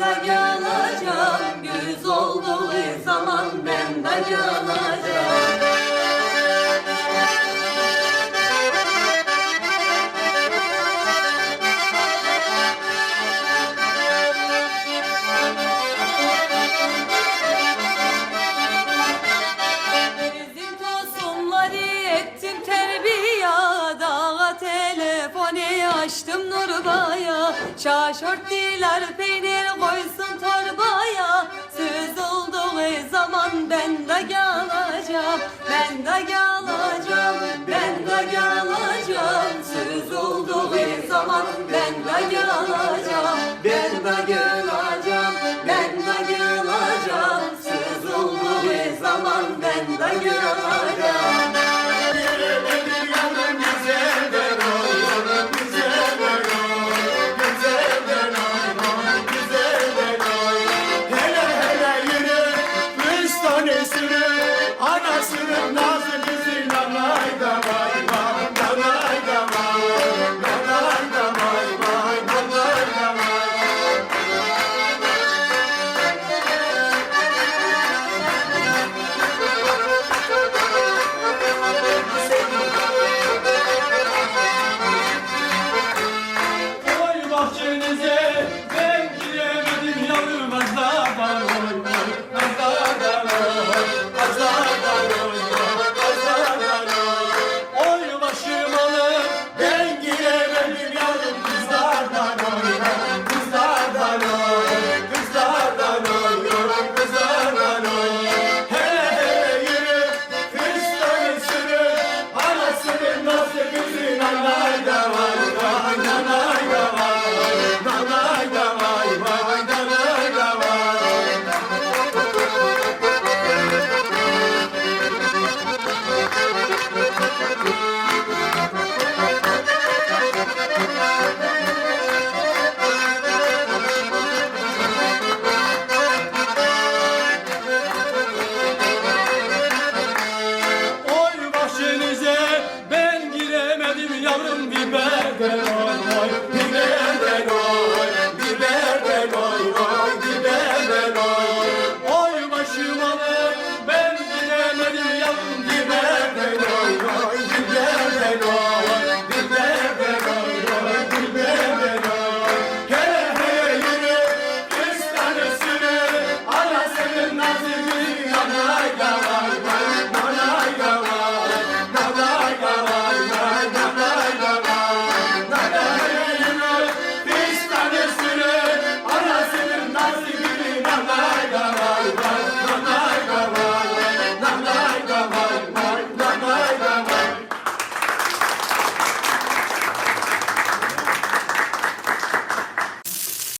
ben de Göz olduğu zaman ben de Şaşırttılar peynir koysun torbaya? Söz olduğu zaman ben de geleceğim Ben de geleceğim, ben de geleceğim Söz olduğu zaman ben de geleceğim Ben de geleceğim, ben de geleceğim Söz olduğu zaman ben de geleceğim anasının, anasının nazı